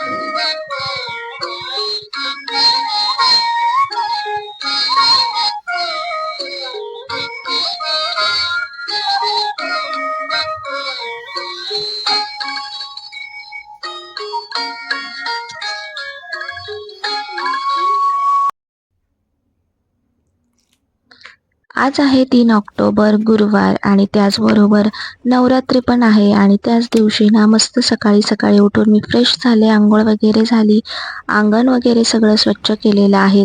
Obrigado. आज आहे तीन ऑक्टोबर गुरुवार आणि त्याचबरोबर नवरात्री पण आहे आणि त्याच दिवशी ना मस्त सकाळी सकाळी उठून मी फ्रेश झाले आंघोळ वगैरे झाली अंगण वगैरे सगळं स्वच्छ केलेलं आहे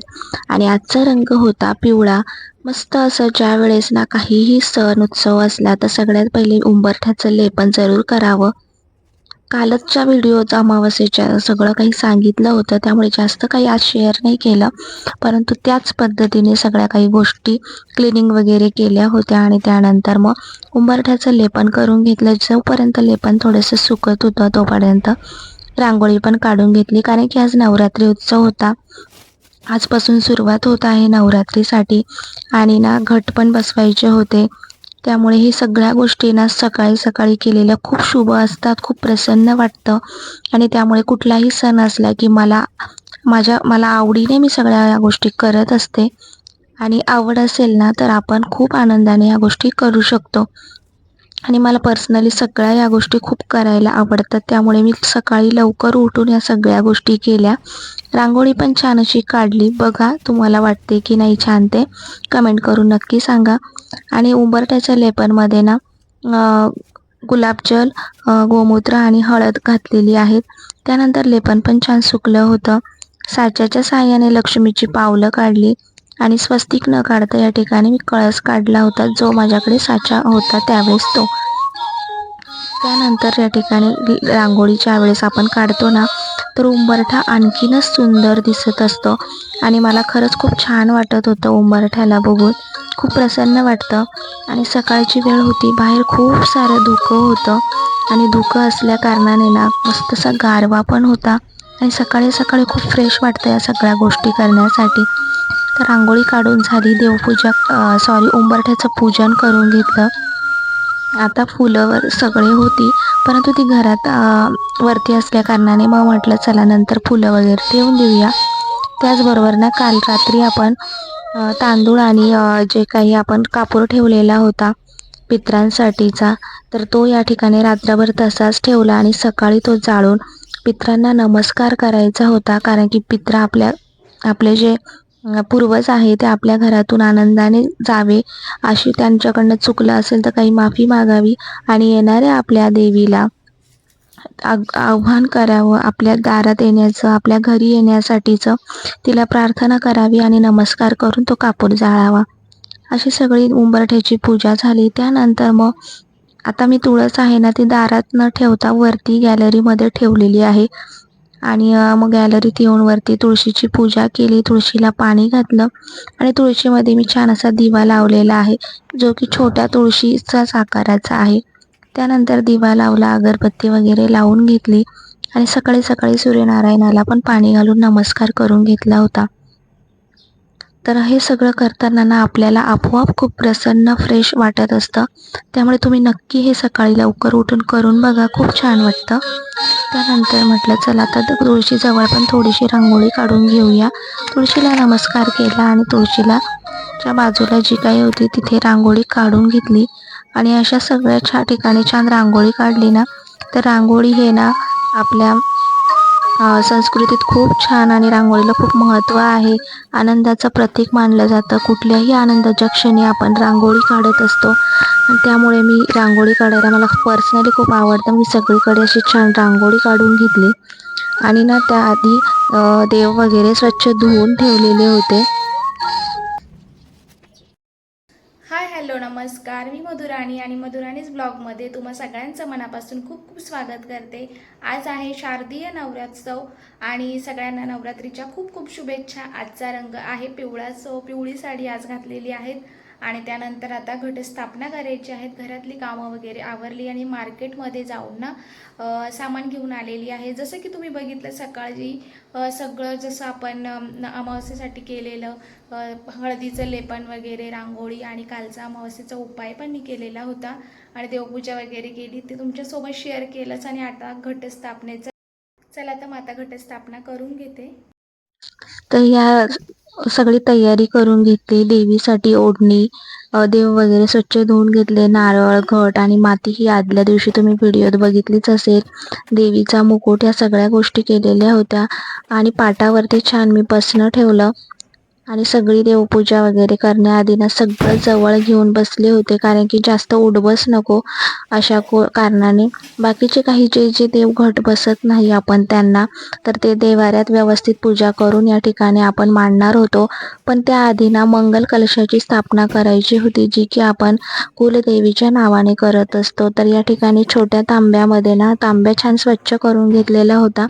आणि आजचा रंग होता पिवळा. मस्त असं ज्या वेळेस ना काहीही सण उत्सव असला तर सगळ्यात पहिले उंबरठ्याचं लेपन जरूर करावं. कालच्या व्हिडिओत अमावस्येच्या सगळं काही सांगितलं होतं. त्यामुळे जास्त काही आज शेअर नाही केलं. परंतु त्याच पद्धतीने सगळ्या काही गोष्टी क्लिनिंग वगैरे केल्या होत्या आणि त्यानंतर मग उंबरठ्याचं लेपन करून घेतलं. जोपर्यंत लेपन थोडंसं सुकत होतं तोपर्यंत रांगोळी पण काढून घेतली. कारण की आज नवरात्री उत्सव होता. आजपासून सुरुवात होत आहे नवरात्रीसाठी. आणि ना घट पण बसवायचे होते. त्यामुळे ही सगळ्या गोष्टींना सकाळी सकाळी केलेल्या खूप शुभ असतात खूप प्रसन्न वाटतं. आणि त्यामुळे कुठलाही सण असला की मला माझ्या मला आवडीने मी सगळ्या या गोष्टी करत असते. आणि आवड असेल ना तर आपण खूप आनंदाने या गोष्टी करू शकतो. आणि मला पर्सनली सगळ्या या गोष्टी खूप करायला आवडतात. त्यामुळे मी सकाळी लवकर उठून या सगळ्या गोष्टी केल्या. रांगोळी पण छान अशी काढली. बघा तुम्हाला वाटते की नाही छान ते. कमेंट करून नक्की सांगा. आणि उंबरठ्याच्या लेपनमध्ये ना गुलाबजल गोमूत्र आणि हळद घातलेली आहेत. त्यानंतर लेपन पण छान सुकलं होतं. साच्याच्या साह्याने लक्ष्मीची पावलं काढली आणि स्वस्तिक न काढता या ठिकाणी मी कळस काढला होता जो माझ्याकडे साचा होता त्यावेळेस तो. त्यानंतर या ठिकाणी रांगोळीच्या वेळेस आपण काढतो ना तर उंबरठा आणखीनच सुंदर दिसत असतो. आणि मला खरंच खूप छान वाटत होतं उंबरठ्याला बघून. खूप प्रसन्न वाटतं. आणि सकाळची वेळ होती. बाहेर खूप सारं धुकं होतं. आणि धुकं असल्या कारणाने ना मस्त असा गारवा पण होता. आणि सकाळी सकाळी खूप फ्रेश वाटतं या सगळ्या गोष्टी करण्यासाठी. तर रांगोळी काढून झाली. देवपूजा सॉरी उंबरठ्याचं पूजन करून घेतलं. आता फुलंवर सगळे होती. परंतु ती घरात वरती असल्या कारणाने मग म्हटलं चला नंतर फुलं वगैरे ठेवून देऊया. त्याचबरोबर ना काल रात्री आपण तांदूळ आणि जे काही आपण कापूर ठेवलेला होता पित्रांसाठीचा तर तो या ठिकाणी रात्रभर तसाच ठेवला आणि सकाळी तो जाळून पित्रांना नमस्कार करायचा होता. कारण की पित्र आपल्या आपले जे पूर्वज आहे ते आपल्या घरातून आनंदाने जावे अशी त्यांच्याकडनं चुकलं असेल तर काही माफी मागावी आणि येणाऱ्या आपल्या देवीला आव्हान करावं आपल्या दारात येण्याचं आपल्या घरी येण्यासाठीचं. तिला प्रार्थना करावी आणि नमस्कार करून तो कापूर जाळावा. अशी सगळी उंबरठ्याची पूजा झाली. त्यानंतर मग आता मी तुळस आहे ना ती दारात न ठेवता वरती गॅलरीमध्ये ठेवलेली आहे. आणि मग गॅलरीत येऊन वरती तुळशीची पूजा केली. तुळशीला पाणी घातलं आणि तुळशीमध्ये मी छान असा दिवा लावलेला आहे जो की छोट्या तुळशीचाच आकाराचा आहे. त्यानंतर दिवा लावला अगरबत्ती वगैरे लावून घेतली आणि सकाळी सकाळी सूर्यनारायणाला पण पाणी घालून नमस्कार करून घेतला होता. तर हे सगळं करताना ना आपल्याला आपोआप खूप प्रसन्न फ्रेश वाटत असतं. त्यामुळे तुम्ही नक्की हे सकाळी लवकर उठून करून बघा खूप छान वाटतं. त्यानंतर म्हटलं चला आता तुळशीजवळ पण थोडीशी रांगोळी काढून घेऊया. तुळशीला नमस्कार केला आणि तुळशीला च्या बाजूला जी काही होती तिथे रांगोळी काढून घेतली. आणि अशा सगळ्या छा ठिकाणी छान रांगोळी काढली ना तर रांगोळी हे ना आपल्या संस्कृतीत खूप छान आणि रांगोळीला खूप महत्त्व आहे. आनंदाचं प्रतीक मानलं जातं. कुठल्याही आनंदाच्या क्षणी आपण रांगोळी काढत असतो. आणि त्यामुळे मी रांगोळी काढायला मला पर्सनली खूप आवडतं. मी सगळीकडे अशी छान रांगोळी काढून घेतली. आणि ना त्याआधी देव वगैरे स्वच्छ धुवून ठेवलेले होते. हॅलो नमस्कार. मी मधुराणी आणि मधुराणीच ब्लॉगमध्ये तुम्हा सगळ्यांचं मनापासून खूप खूप स्वागत करते. आज आहे शारदीय नवरात्रोत्सव आणि सगळ्यांना नवरात्रीच्या खूप खूप शुभेच्छा. आजचा रंग आहे पिवळा सो पिवळी साडी आज घातलेली आहेत. आणि त्यानंतर आता घटस्थापना करायची आहेत. घरातली कामं वगैरे आवरली आणि मार्केटमध्ये जाऊन ना सामान घेऊन आलेली आहे. जसं की तुम्ही बघितलं सकाळी सगळं जसं आपण अमावस्येसाठी केलेलं हळदीचं लेपन वगैरे रांगोळी आणि कालचा अमावस्येचा उपाय पण मी केलेला होता. आणि देवपूजा वगैरे केली. ते तुमच्यासोबत शेअर केलंच आणि आता घटस्थापनेचं चला तर माता घटस्थापना करून घेते. तर ह्या सगळी तयारी करून घेतली देवीसाठी ओढणी देव वगैरे स्वच्छ धुवून घेतले. नारळ घट आणि माती ही आदल्या दिवशी तुम्ही व्हिडिओत बघितलीच असेल. देवीचा मुकुट या सगळ्या गोष्टी केलेल्या होत्या आणि पाटावरती छान मी बसणं ठेवलं. आणि सगळी देवपूजा वगैरे करण्याआधी ना सगळं जवळ घेऊन बसले होते कारण की जास्त उडबस नको अशा को कारणाने. बाकीचे काही जे जे देव घट बसत नाही आपण त्यांना तर ते देवाऱ्यात व्यवस्थित पूजा करून या ठिकाणी आपण मांडणार होतो. पण त्याआधी ना मंगल कलशाची स्थापना करायची होती जी की आपण कुलदेवीच्या नावाने करत असतो. तर या ठिकाणी छोट्या तांब्यामध्ये ना तांब्या छान स्वच्छ करून घेतलेला होता.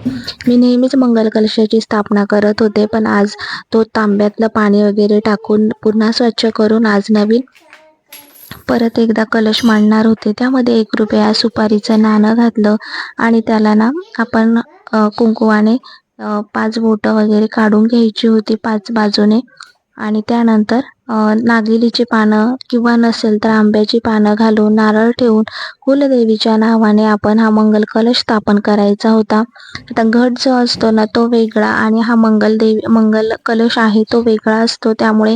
मी नेहमीच मंगल कलशाची स्थापना करत होते पण आज तो तांब्यात त्यातलं पाणी वगैरे टाकून पुन्हा स्वच्छ करून आज नवीन परत एकदा कलश मांडणार होते. त्यामध्ये एक रुपया सुपारीचं नाणं घातलं आणि त्याला ना आपण कुंकुवाने पाच बोटं वगैरे काढून घ्यायची होती पाच बाजूने. आणि त्यानंतर नागिलीची पानं किंवा नसेल तर आंब्याची पानं घालून नारळ ठेवून कुलदेवीच्या नावाने आपण हा मंगल कलश स्थापन करायचा होता. आता घट जो असतो ना तो वेगळा आणि हा मंगल देवी मंगल कलश आहे तो वेगळा असतो. त्यामुळे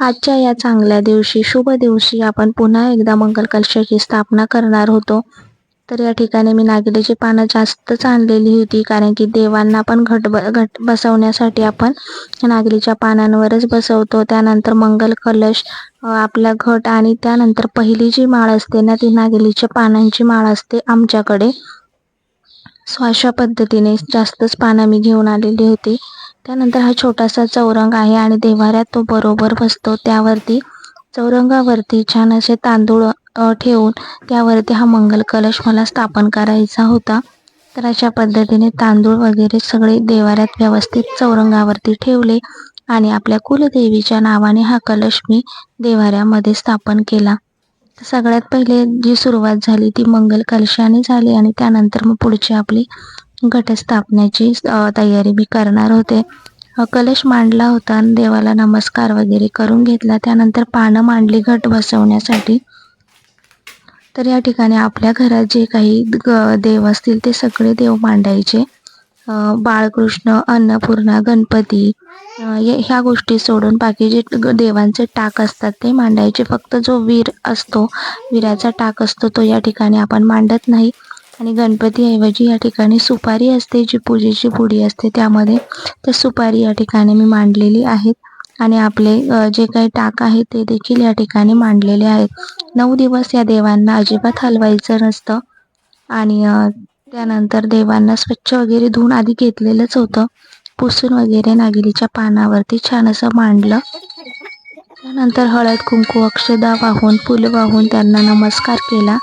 आजच्या या चांगल्या दिवशी शुभ दिवशी आपण पुन्हा एकदा मंगल कलशाची स्थापना करणार होतो. तर या ठिकाणी मी नागिलीची पानं जास्तच आणलेली होती कारण की देवांना पण घट ब घट बसवण्यासाठी आपण नागलीच्या पानांवरच बसवतो. त्यानंतर मंगल कलश आपला घट आणि त्यानंतर पहिली जी माळ असते ना ती नागिलीच्या पानांची माळ असते आमच्याकडे. सो अशा पद्धतीने जास्तच पानं मी घेऊन आलेली होती. त्यानंतर हा छोटासा चौरंग आहे आणि देवाऱ्यात तो बरोबर बसतो. त्यावरती चौरंगावरती छान असे तांदूळ ठेवून त्यावरती हा मंगल कलश मला स्थापन करायचा होता. तर अशा पद्धतीने तांदूळ वगैरे सगळे देवाऱ्यात व्यवस्थित चौरंगावरती ठेवले आणि आपल्या कुलदेवीच्या नावाने हा कलश मी देवाऱ्यामध्ये स्थापन केला. सगळ्यात पहिले जी सुरुवात झाली ती मंगल कलशाने झाली आणि त्यानंतर मग पुढची आपली घटस्थापनेची तयारी मी करणार होते. कलश मांडला होता आणि देवाला नमस्कार वगैरे करून घेतला. त्यानंतर पानं मांडली घट बसवण्यासाठी. तर या ठिकाणी आपल्या घरात जे काही ग देव असतील ते सगळे देव मांडायचे. बाळकृष्ण अन्नपूर्णा गणपती ह्या गोष्टी सोडून बाकी जे ग- देवांचे टाक असतात ते मांडायचे. फक्त जो वीर असतो विराचा टाक असतो तो या ठिकाणी आपण मांडत नाही. आणि गणपतीऐवजी या ठिकाणी सुपारी असते जी पूजेची पुडी असते त्यामध्ये तर सुपारी या ठिकाणी मी मांडलेली आहेत. आणि आपले जे काही टाक आहे ते देखील या ठिकाणी मांडलेले आहेत. नऊ दिवस या देवांना अजिबात हलवायचं नसतं. आणि त्यानंतर देवांना स्वच्छ वगैरे धुवून आधी घेतलेलंच होतं. पुसून वगैरे नागिलीच्या पानावरती छान असं मांडलं. त्यानंतर हळद कुंकू अक्षदा वाहून फुलं वाहून त्यांना नमस्कार केला.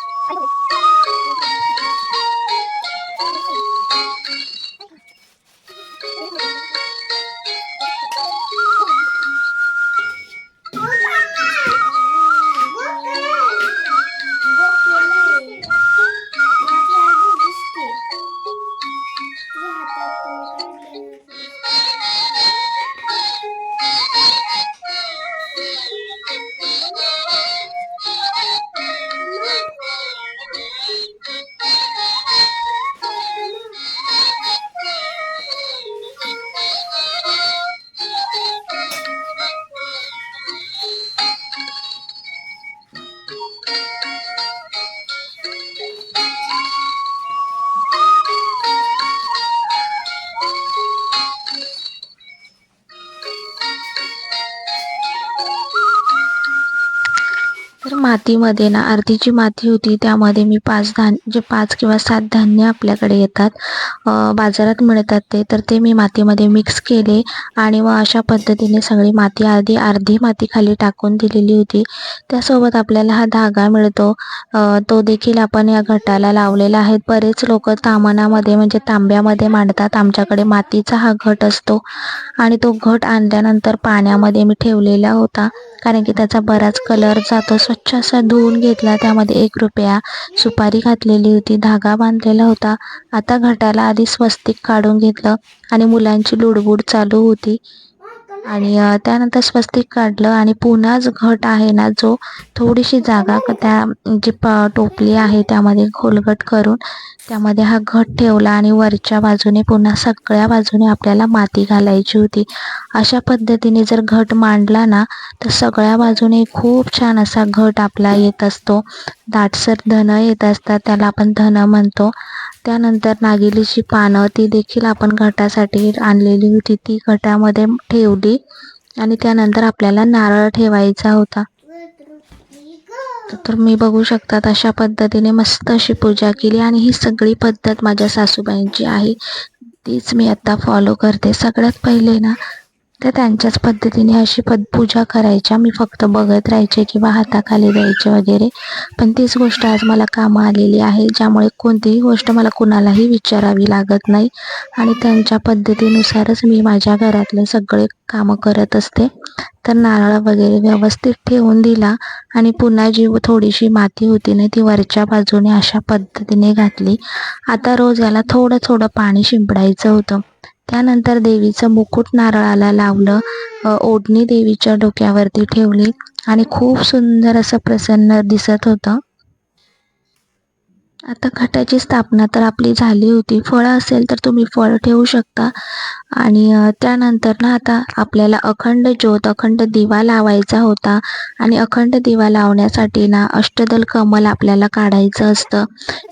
तर मातीमध्ये ना अर्धीची माती होती त्यामध्ये मी पाच धान जे पाच किंवा सात धान्य आपल्याकडे येतात बाजारात मिळतात ते तर ते मी मातीमध्ये मिक्स केले आणि मग अशा पद्धतीने सगळी माती अर्धी अर्धी माती खाली टाकून दिलेली होती. त्यासोबत आपल्याला हा धागा मिळतो. तो देखील आपण या घटाला लावलेला आहे. बरेच लोक तामणामध्ये म्हणजे तांब्यामध्ये मांडतात. आमच्याकडे मातीचा हा घट असतो आणि तो घट आणल्यानंतर पाण्यामध्ये मी ठेवलेला होता कारण की त्याचा बराच कलर जातो स्वच्छ असा धुवून घेतला त्यामध्ये एक रुपया सुपारी घातलेली होती धागा बांधलेला होता. आता घटाला आधी स्वस्तिक काढून घेतलं आणि मुलांची लुडबुड चालू होती. आणि त्यानंतर स्वस्तिक काढलं आणि पुन्हाच घट आहे ना जो थोडीशी जागा त्या जी प टोपली आहे त्यामध्ये खोलगट करून त्यामध्ये हा घट ठेवला आणि वरच्या बाजूने पुन्हा सगळ्या बाजूने आपल्याला माती घालायची होती. अशा पद्धतीने जर घट मांडला ना तर सगळ्या बाजूने खूप छान असा घट आपला येत असतो. दाटसर धन येत असतात त्याला आपण धन म्हणतो. त्यानंतर नागिलीची पानं ती देखील आपण घटासाठी आणलेली होती. ती घटामध्ये ठेवली आणि त्यानंतर आपल्याला नारळ ठेवायचा होता. तर मी बघू शकतात अशा पद्धतीने मस्त अशी पूजा केली आणि ही सगळी पद्धत माझ्या सासूबाईंची आहे. तीच मी आता फॉलो करते. सगळ्यात पहिले ना त्या त्यांच्याच पद्धतीने अशी पद पूजा करायच्या. मी फक्त बघत राहायचे किंवा हाताखाली द्यायचे वगैरे. पण तीच गोष्ट आज मला कामं आलेली आहे ज्यामुळे कोणतीही गोष्ट मला कुणालाही विचारावी लागत नाही. आणि त्यांच्या पद्धतीनुसारच मी माझ्या घरातले सगळे कामं करत असते. तर नारळ वगैरे व्यवस्थित ठेवून दिला आणि पुन्हा जी थोडीशी माती होती ना ती वरच्या बाजूने अशा पद्धतीने घातली. आता रोज याला थोडं थोडं पाणी शिंपडायचं होतं. त्यानंतर देवीचं मुकुट नारळाला लावलं ओढणी देवीच्या डोक्यावरती ठेवली आणि खूप सुंदर असं प्रसन्न दिसत होतं. आता खटाची स्थापना तर आपली झाली होती. फळं असेल तर तुम्ही फळ ठेवू शकता. आणि त्यानंतर ना आता आपल्याला अखंड ज्योत अखंड दिवा लावायचा होता. आणि अखंड दिवा लावण्यासाठी ना अष्टदल कमल आपल्याला काढायचं असतं.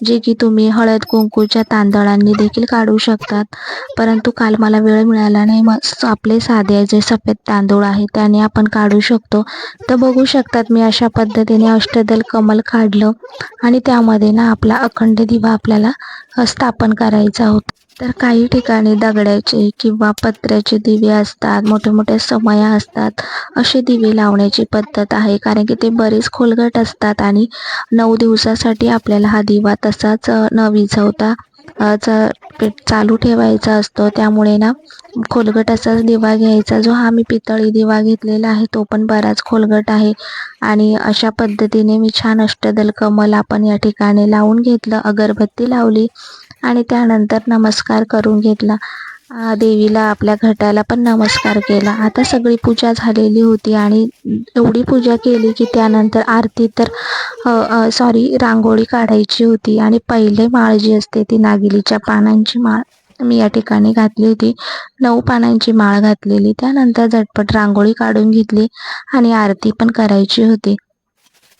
जे की तुम्ही हळद कुंकूच्या तांदळांनी देखील काढू शकतात. परंतु काल मला वेळ मिळाला नाही. मग आपले साधे जे सफेद तांदूळ आहे त्याने आपण काढू शकतो. तर बघू शकतात मी अशा पद्धतीने अष्टदल कमल काढलं. आणि त्यामध्ये ना आपला अखंड दिवा आपल्याला स्थापन करायचा होता. तर काही ठिकाणी दगडाचे किंवा पत्र्याचे दिवे असतात मोठे मोठे समया असतात. असे दिवे लावण्याची पद्धत आहे कारण की ते बरेच खोलगट असतात आणि नऊ दिवसासाठी आपल्याला हा दिवा तसाच न विझवता अ, चालू ठेवायचा असतो. त्यामुळे ना खोलगट असाच दिवा घ्यायचा जो हा मी पितळी दिवा घेतलेला आहे तो पण बराच खोलगट आहे. आणि अशा पद्धतीने मी छान अष्टदल कमल आपण या ठिकाणी लावून घेतलं अगरबत्ती लावली आणि त्यानंतर नमस्कार करून घेतला. देवीला आपल्या घटाला पण नमस्कार केला. आता सगळी पूजा झालेली होती आणि एवढी पूजा केली की त्यानंतर आरती तर सॉरी रांगोळी काढायची होती आणि पहिले माळ जी असते ती नागिलीच्या पानांची माळ मी या ठिकाणी घातली होती. नऊ पानांची माळ घातलेली. त्यानंतर झटपट रांगोळी काढून घेतली आणि आरती पण करायची होती.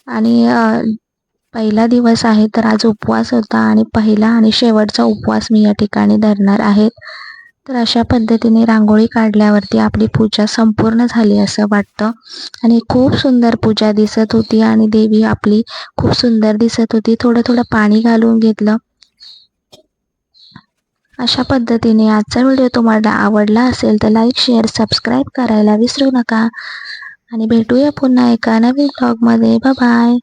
आणि पहिला दिवस आहे तर आज उपवास होता आणि पहिला आणि शेवटचा उपवास मी या ठिकाणी धरणार आहे. तर अशा पद्धतीने रांगोळी काढल्यावरती आपली पूजा संपूर्ण झाली असं वाटतं. आणि खूप सुंदर पूजा दिसत होती आणि देवी आपली खूप सुंदर दिसत होती. थोडं थोडं पाणी घालून घेतलं. अशा पद्धतीने आजचा व्हिडिओ तुम्हाला आवडला असेल तर लाईक शेअर सबस्क्राईब करायला विसरू नका. आणि भेटूया पुन्हा एका नवीन ब्लॉगमध्ये बाय